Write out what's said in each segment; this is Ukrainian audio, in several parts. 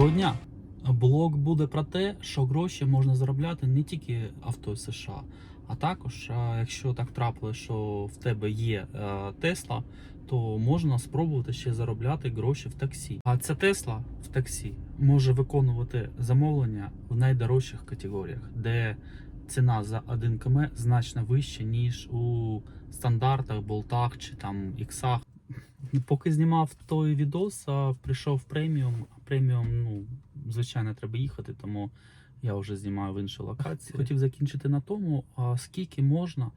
Доброго дня! Блог буде про те, що гроші можна заробляти не тільки авто США, а також, якщо так трапилось, що в тебе є е, Тесла, то можна спробувати ще заробляти гроші в таксі. А ця Тесла в таксі може виконувати замовлення в найдорожчих категоріях, де ціна за 1 км значно вища, ніж у стандартах, болтах чи там іксах. Поки знімав той відос, прийшов преміум. Преміум, ну, звичайно, треба їхати, тому я вже знімаю в іншій локації. Хотів закінчити на тому, скільки можна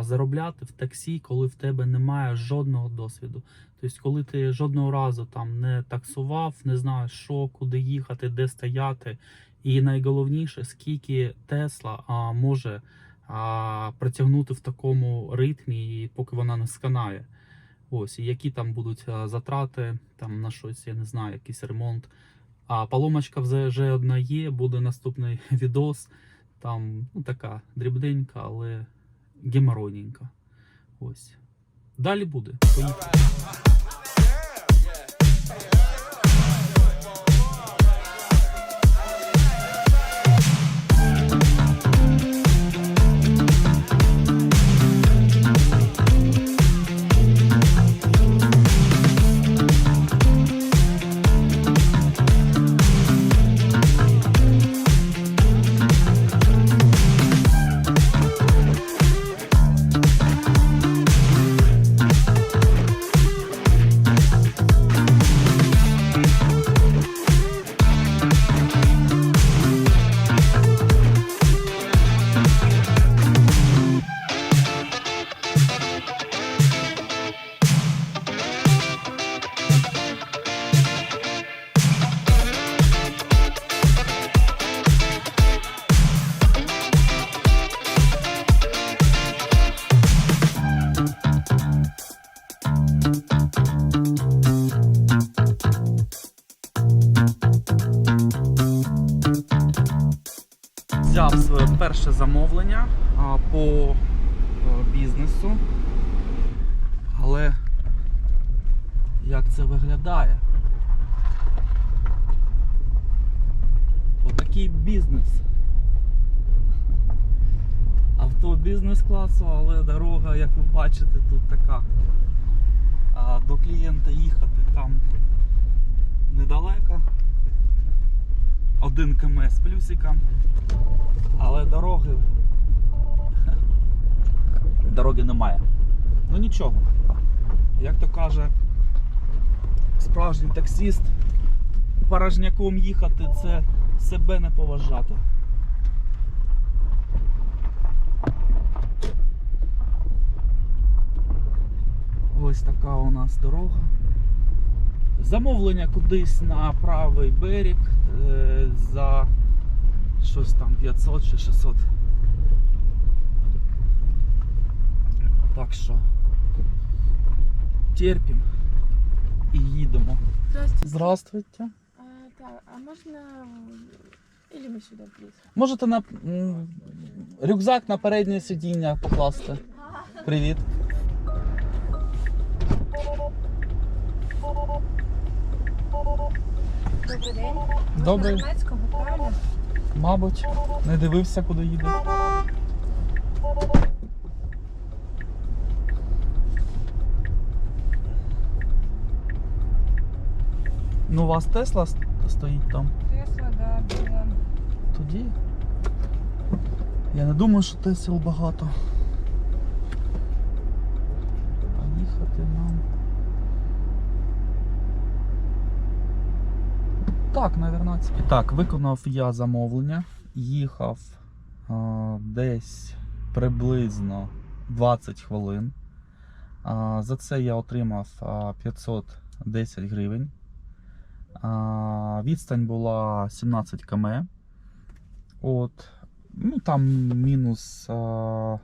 заробляти в таксі, коли в тебе немає жодного досвіду. Тобто, коли ти жодного разу там не таксував, не знаєш, що, куди їхати, де стояти. І найголовніше, скільки Тесла може а, протягнути в такому ритмі, поки вона не сканає. Ось, і які там будуть затрати там на щось, я не знаю, якийсь ремонт. А поломочка вже одна є, буде наступний відос. Там ну, така дрібненька, але геморойненька. Ось. Далі буде. Поїхали. Перше замовлення по е, бізнесу. Але як це виглядає? Отакий бізнес. Авто бізнес-класу, але дорога, як ви бачите, тут така. А до клієнта їхати там недалеко. Один км з плюсиком. Дороги. Дороги немає. Ну нічого. Як то каже справжній таксіст, порожняком їхати це себе не поважати. Ось така у нас дорога. Замовлення кудись на правий берег е, за щось там 500 чи 600. Так що терпім і їдемо. Здравствуйте. Здравствуйте. А, так, а можно... Или мы сюда, плиз? Можете на м, рюкзак на переднє сидіння покласти. Привіт. Добрий день. Добрий. На німецькому, правильно? Мабуть, не дивився, куди їду. Ну, у вас Тесла стоїть там. Тесла, да, біла. Тоді. Я не думаю, що Тесел багато. Так, наверно. І так, виконав я замовлення. Їхав а, десь приблизно 20 хвилин. А, за це я отримав а, 510 гривень. А, відстань була 17 км. От. Ну там мінус а,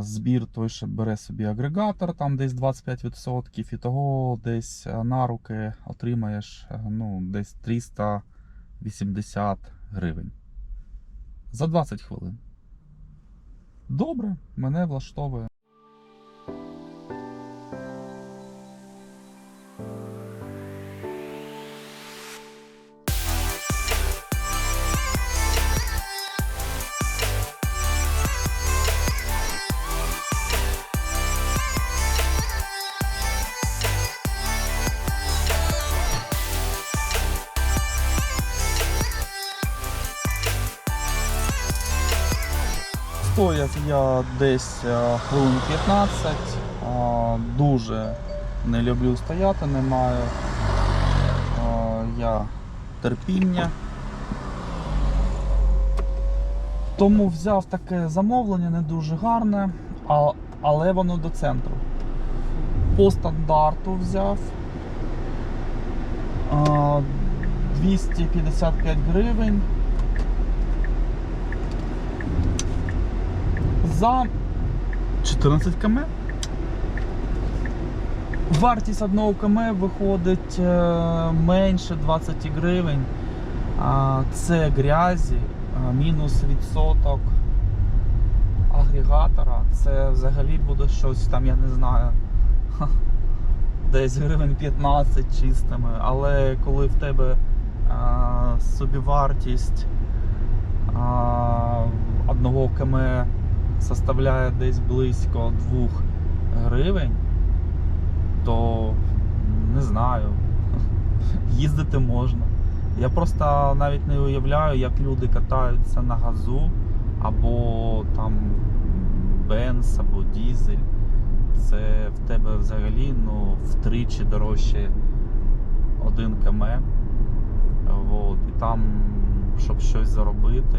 збір той, що бере собі агрегатор, там десь 25%, і того десь на руки отримаєш ну, десь 380 гривень. За 20 хвилин. Добре, мене влаштовує. Простояв я десь е, хвилин 15. Е, Дуже не люблю стояти, не маю е, я терпіння. Тому взяв таке замовлення, не дуже гарне, але воно до центру. По стандарту взяв. е, 255 гривень. За 14 км. Вартість одного км виходить е, менше 20 гривень. Це грязі, мінус відсоток агрегатора. Це взагалі буде щось там, я не знаю. Десь гривень 15 чистими. Але коли в тебе собівартість одного км составляє десь близько 2 гривень, то не знаю, їздити можна. Я просто навіть не уявляю, як люди катаються на газу або там бенз, або дізель. Це в тебе взагалі ну, втричі дорожче 1 км. От, і там, щоб щось заробити,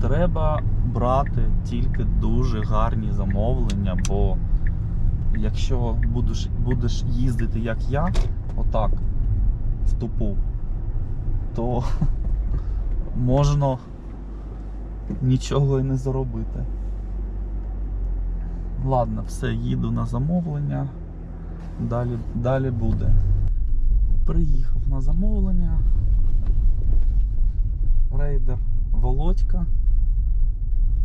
треба брати тільки дуже гарні замовлення, бо якщо будеш, будеш їздити як я, отак, в тупу, то можна нічого і не заробити. Ладно, все, їду на замовлення. Далі, далі буде. Приїхав на замовлення. Рейдер Володька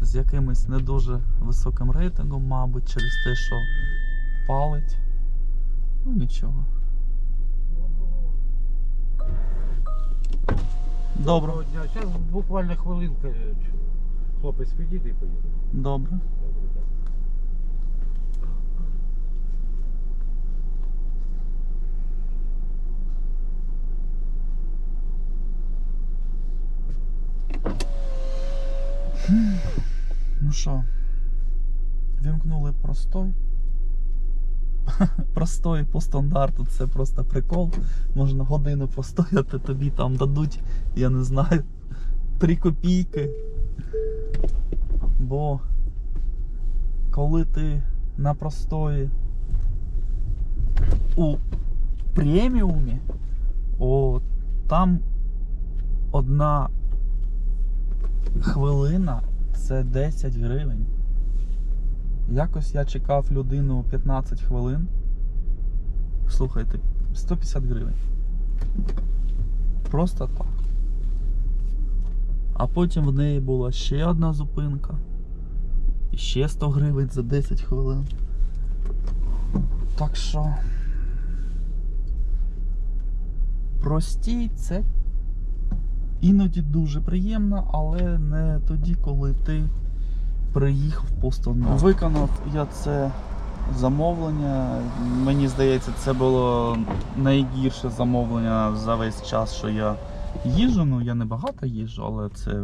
з якимось не дуже високим рейтингом, мабуть, через те, що палить. Ну нічого. Доброго дня. Зараз буквально хвилинка. е, Хлопець підійде і поїде. добре. Добре, так. Що, вімкнули простой. Простой по стандарту це просто прикол. Можна годину постояти, тобі там дадуть, я не знаю, 3 копійки. Бо коли ти на простої у преміумі, о, там одна хвилина це 10 гривень. Якось я чекав людину 15 хвилин. Слухайте, 150 гривень. Просто так. А потім в неї була ще одна зупинка. І ще 100 гривень за 10 хвилин. Так що. Простій це іноді дуже приємно, але не тоді, коли ти приїхав по стандарту. Виконав я це замовлення. Мені здається, це було найгірше замовлення за весь час, що я їжджу. Ну, я не багато їжджу, але це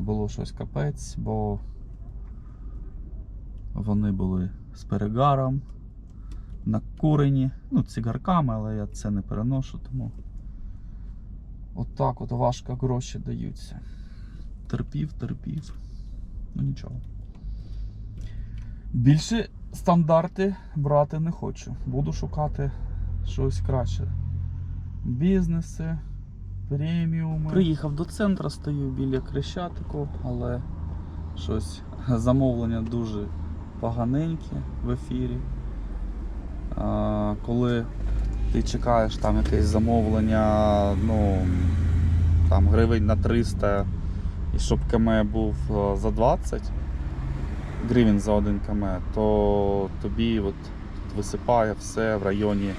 було щось капець, бо вони були з перегаром, накурені, ну, цигарками, але я це не переношу, тому. Отак от важко гроші даються. Терпів, терпів. Ну нічого. Більше стандарти брати не хочу. Буду шукати щось краще. Бізнеси, преміуми. Приїхав до центру, стою біля Крещатику, але щось замовлення дуже поганеньке в ефірі. А, коли ти чекаєш там якесь замовлення, ну там гривень на 300, і щоб КМ був е, за 20 гривень за 1 км, то тобі от висипає все в районі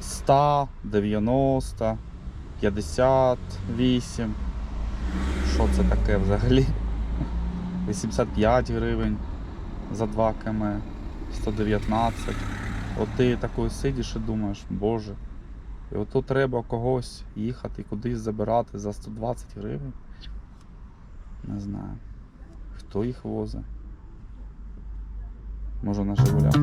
100, 90, 58. Що це таке взагалі? 85 гривень за 2 км, 119. От ти такою сидиш і думаєш, боже. І ото треба когось їхати, кудись забирати за 120 гривень. Не знаю. Хто їх возить? Може на Жигулях.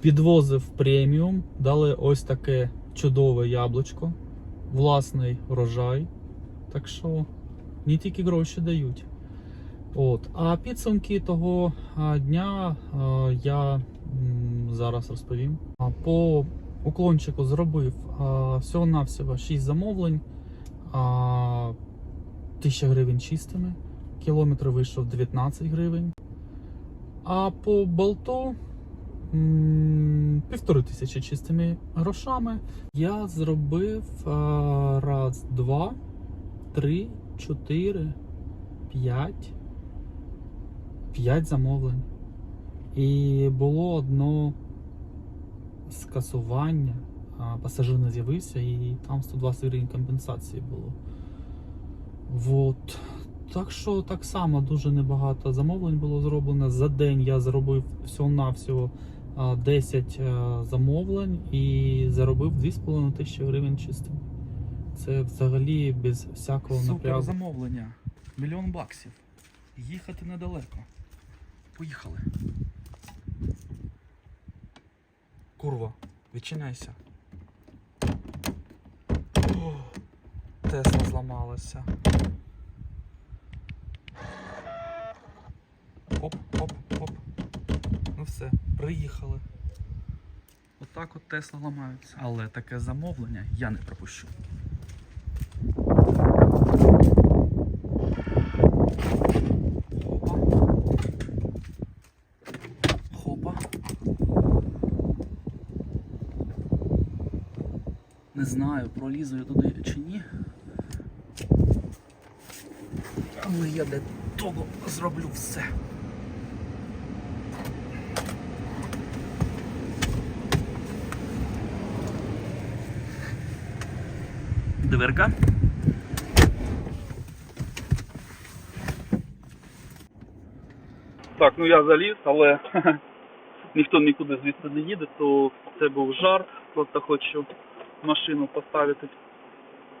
Підвозив преміум, дали ось таке чудове яблучко, власний врожай. Так що не тільки гроші дають. От. А підсумки того дня я зараз розповім. По уклончику зробив всього-навсього 6 замовлень, 1000 гривень чистими, кілометр вийшов 19 гривень. А по болту півтори тисячі чистими грошами. Я зробив а, раз, два, три, чотири, п'ять. П'ять замовлень. І було одно скасування. Пасажир не з'явився і там 120 гривень компенсації було. Вот. Так що так само дуже небагато замовлень було зроблено. За день я зробив всього-навсього 10 е, замовлень і заробив 2,5 тисячі гривень чистим. Це взагалі без всякого напрягу. замовлення. Мільйон баксів. Їхати недалеко. Поїхали. Курва, відчиняйся. О, Тесла зламалася. Оп, оп, оп. Все, приїхали. Отак от Тесла ламаються. Але таке замовлення я не пропущу. Не знаю, пролізу я туди чи ні. Але я для того зроблю все. Дверка. Так, ну я заліз, але ніхто нікуди звідси не їде, то це був жарт. Просто хочу машину поставити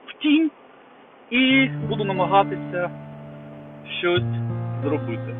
в тінь і буду намагатися щось зробити.